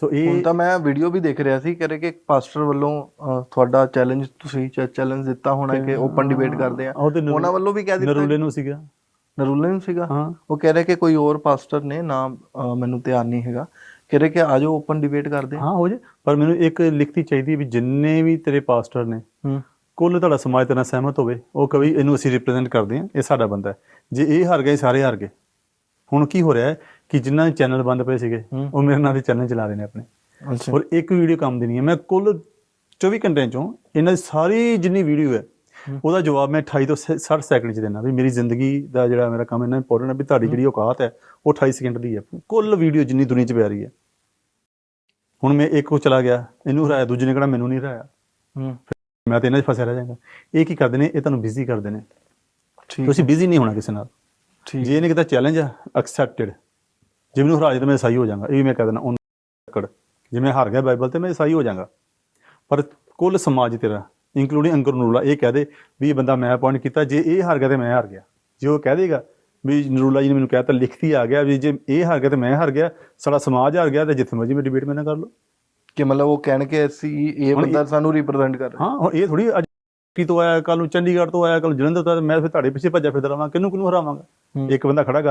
ਸੋ ਹੁਣ ਇਹ ਤਾਂ ਮੈਂ ਵੀਡੀਓ ਵੀ ਦੇਖ ਰਿਹਾ ਸੀ ਕਹ ਰਹੇ ਕਿ ਪਾਸਟਰ ਵੱਲੋਂ ਤੁਹਾਡਾ ਚੈਲੰਜ ਤੁਸੀਂ ਚੈਲੰਜ ਦਿੱਤਾ ਹੋਣਾ ਕਿ ਓਪਨ ਡਿਬੇਟ ਕਰਦੇ ਆ। ਉਹ ਤੇ ਨਰੂ- ਉਹਨਾਂ ਵੱਲੋਂ ਵੀ ਕਹਿ ਦਿੱਤਾ ਨਰੂਲੇ ਨੂੰ ਸੀਗਾ। ਨਰੂਲੇ ਨੂੰ ਸੀਗਾ? ਹਾਂ। ਉਹ ਕਹਿ ਰਹੇ ਕਿ ਕੋਈ ਹੋਰ ਪਾਸਟਰ ਨੇ ਨਾਮ ਅ, ਮੈਨੂੰ ਧਿਆਨ ਨਹੀਂ ਹੈਗਾ। ਕਹਿ ਰਹੇ ਕਿ ਆਜੋ ਓਪਨ ਡਿਬੇਟ ਕਰਦੇ ਹਾਂ ਹੋ ਜੇ ਪਰ ਮੈਨੂੰ ਇੱਕ ਲਿਖਤੀ ਚਾਹੀਦੀ ਹੈ ਵੀ ਜਿੰਨੇ ਵੀ ਤੇਰੇ ਪਾਸਟਰ ਨੇ ਹੂੰ। ਕੁੱਲ ਤੁਹਾਡਾ ਸਮਾਜ ਤੇਰੇ ਨਾਲ ਸਹਿਮਤ ਹੋਵੇ ਉਹ ਕਵੀ ਇਹਨੂੰ ਅਸੀਂ ਰਿਪਰੈਜ਼ੈਂਟ ਕਰਦੇ ਹਾਂ ਇਹ ਸਾਡਾ ਬੰਦਾ ਹੈ। ਜੇ ਇਹ ਹਾਰ ਗਏ ਸਾਰੇ ਹਾਰ ਗਏ। ਹੁਣ ਕੀ ਹੋ ਰਿਹਾ ਹੈ ਕਿ ਜਿਨ੍ਹਾਂ ਦੇ ਚੈਨਲ ਬੰਦ ਪਏ ਸੀਗੇ। ਉਹ ਮੇਰੇ ਨਾਲ ਦੇ ਚੈਨਲ ਚਲਾ ਰਹੇ ਨੇ ਆਪਣੇ। ਅੱਛਾ। ਔਰ ਇੱਕ ਵੀਡੀਓ ਕੰਮ ਦੀ ਨਹੀਂ ਹੈ। ਮੈਂ ਕੁੱਲ 24 ਘੰਟਿਆਂ ਚੋਂ ਇਹਨਾਂ ਦੀ ਸਾਰੀ ਜਿੰਨੀ ਵੀਡੀਓ ਹੈ ਉਹਦਾ ਜਵਾਬ ਮੈਂ 28 ਤੋਂ 60 ਸੈਕਿੰਡ ਚ ਦੇਣਾ ਵੀ ਮੇਰੀ ਜ਼ਿੰਦਗੀ ਦਾ ਜਿਹੜਾ ਮੇਰਾ ਕੰਮ ਇੰਨਾ ਇੰਪੋਰਟੈਂਟ ਹੈ ਵੀ ਤੁਹਾਡੀ ਜਿਹੜੀ ਔਕਾਤ ਹੈ ਉਹ 28 ਸਕਿੰਟ ਦੀ ਹੈ। ਕੁੱਲ ਵੀਡੀਓ ਜਿੰਨੀ ਦੁਨੀਆ 'ਚ ਪੈ ਰਹੀ ਹੈ। ਹੁਣ ਮੈਂ ਇੱਕ ਕੋ ਚਲਾ ਗਿਆ ਇਹਨੂੰ ਹਰਾਇਆ ਦੂਜੇ ਨੇ ਕਿਹੜਾ ਮੈਨੂੰ ਨਹੀਂ ਹਰਾਇਆ। ਮੈਂ ਤਾਂ ਇਹਨਾਂ 'ਚ ਫਸਿਆ ਰਹਿ ਜਾਵਾਂਗਾ ਇਹ ਕੀ ਕਰਦੇ ਨੇ? ਇਹ ਤੁਹਾਨੂੰ ਬਿਜ਼ੀ ਕਰਦੇ ਨੇ। ਠੀਕ ਤੁਸੀਂ ਬਿਜ਼ੀ ਨਹੀਂ ਹੋਣਾ ਕਿਸੇ ਨਾਲ। ਜੇ ਇਹਨੇ ਕਿਤਾ ਚੈਲੰਜ ਆ ਐਕਸੈਪਟਡ ਜੇ ਮੈਨੂੰ ਹਰਾ ਜੇ ਤਾਂ ਮੈਂ ਸਹੀ ਹੋ ਜਾਵਾਂਗਾ। ਇਹ ਵੀ ਮੈਂ ਕਹਿ ਦੇਣਾ on record। ਜੇ ਮੈਂ ਹਾਰ ਗਿਆ ਬਾਈਬਲ ਤੇ ਮੈਂ ਸਹੀ ਹੋ ਜਾਵਾਂਗਾ। ਪਰ ਕੁੱਲ ਸਮਾਜ ਤੇਰਾ ਇੰਕਲੂਡਿੰਗ ਅੰਕਰ ਨਰੂਲਾ ਇਹ ਕਹਦੇ ਵੀ ਇਹ ਬੰਦਾ ਮੈਂ ਅਪਾਇੰਟ ਕੀਤਾ ਜੇ ਇਹ ਹਾਰ ਗਿਆ ਤੇ ਮੈਂ ਹਾਰ ਗਿਆ। ਜੇ ਉਹ ਕਹਿ ਦੇਗਾ ਵੀ ਨਰੂਲਾ ਜੀ ਨੇ ਮੈਨੂੰ ਕਹਿਤਾ ਲਿਖਤੀ ਆ ਗਿਆ ਵੀ ਜੇ ਇਹ ਹਾਰ ਗਿਆ ਤੇ ਮੈਂ ਹਾਰ ਗਿਆ ਸਾਡਾ ਸਮਾਜ ਹਾਰ ਗਿਆ ਤੇ ਜਿੱਥੇ ਮਰਜ਼ੀ ਮੈਂ ਡਿਬੇਟ ਮੈਂ ਨਾ ਕਰ ਲਓ। ਕਿ ਮਤਲਬ ਉਹ ਕਹਿਣ ਕਿ ਅਸੀਂ ਇਹ ਬੰਦਾ ਸਾਨੂੰ ਰਿਪਰੈਜ਼ੈਂਟ ਕਰ ਰਿਹਾ। ਹਾਂ ਹੁਣ ਇਹ ਥੋੜੀ ਕੀ ਤੋਂ ਆਇਆ ਕੱਲ ਨੂੰ ਚੰਡੀਗੜ੍ਹ ਤੋਂ ਆਇਆ ਕੱਲ ਜਲੰਧਰ ਤੋਂ ਆਇਆ ਮੈਂ ਫਿਰ ਤੁਹਾਡੇ ਪਿੱਛੇ ਭੱਜਿਆ ਫਿਰਦਾ ਰਹਾਂਗਾ ਕਿਹਨੂੰ ਕਿਹਨੂੰ ਹਰਾਵਾਂਗਾ। ਇੱਕ ਬੰਦਾ ਖੜਾ ਕਰ